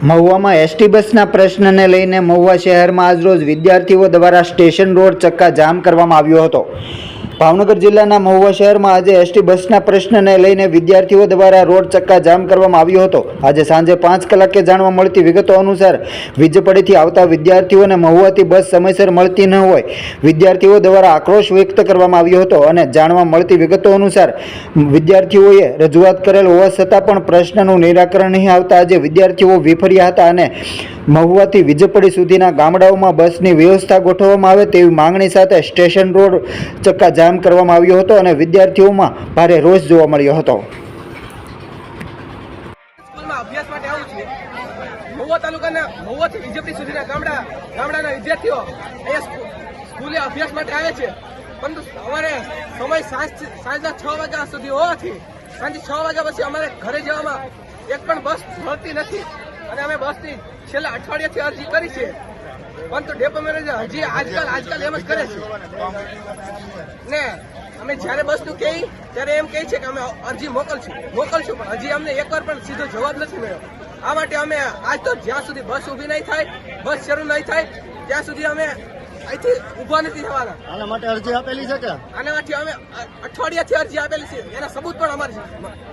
મહુવામાં ST બસના પ્રશ્નને લઈને મહુવા શહેરમાં આજરોજ વિદ્યાર્થીઓ દ્વારા સ્ટેશન રોડ ચક્કા જામ કરવામાં આવ્યો હતો. ભાવનગર જિલ્લાના મહુવા શહેરમાં આજે એસટી બસના પ્રશ્નને લઈને વિદ્યાર્થીઓ દ્વારા રોડ ચક્કા જામ કરવામાં આવ્યો હતો. આજે સાંજે પાંચ કલાકે જાણવા મળતી વિગતો અનુસાર વીજપડીથી આવતા વિદ્યાર્થીઓને મહુવાથી બસ સમયસર મળતી ન હોય. વિદ્યાર્થીઓ દ્વારા આક્રોશ વ્યક્ત કરવામાં આવ્યો હતો અને જાણવા મળતી વિગતો અનુસાર વિદ્યાર્થીઓએ રજૂઆત કરેલ હોવા છતાં પણ પ્રશ્નનું નિરાકરણ નહીં આવતા આજે વિદ્યાર્થીઓ વિફર્યા હતા અને મહુવાથી વીજપડી સુધીના ગામડાઓમાં બસની વ્યવસ્થા ગોઠવવામાં આવે તેવી માંગણી સાથે સ્ટેશન રોડ ચક્કા જામ કરવામાં આવ્યો હતો અને વિદ્યાર્થીઓમાં ભારે રોષ જોવા મળ્યો હતો. અભ્યાસ સમય સાંજના છ વાગ્યા સુધી હોવાથી સાંજે છ વાગ્યા પછી અમારે ઘરે જવામાં એક પણ બસ મળતી નથી. અને અમે બસની છેલ્લા અઠવાડિયાથી અરજી કરી છે. પરંતુ ડેપો મેનેજર હજી આજકાલ આજકાલ એમ જ કરે છે. ને અમે જ્યારે બસનું કહી ત્યારે એમ કહે છે કે અમે અરજી મોકલશું. મોકલશું, પણ હજી અમને એકવાર પણ સીધો જવાબ નથી મળ્યો. આ માટે અમે આજ તો જ્યાં સુધી બસ ઊભી નહીં થાય, બસ શરૂ નહીં થાય, ત્યાં સુધી અમે અહીંથી ઊભા નથી થવાના. આના માટે અરજી આપેલી છે કે? આના માટે અમે અઠવાડિયાથી અરજી આપેલી છે. એના સબૂત પણ અમારી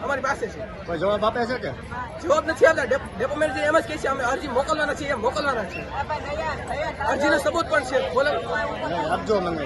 અમારી પાસે છે. કોઈ જવાબ આપે છે કે? જવાબ નથી આપતા. ડેપ- મેનેજર એમ જ કહે છે અમે અરજી મોકલવાના છીએ મોકલવાના છે અરજીનો સબૂત પણ છે. બોલો. આપજો મને.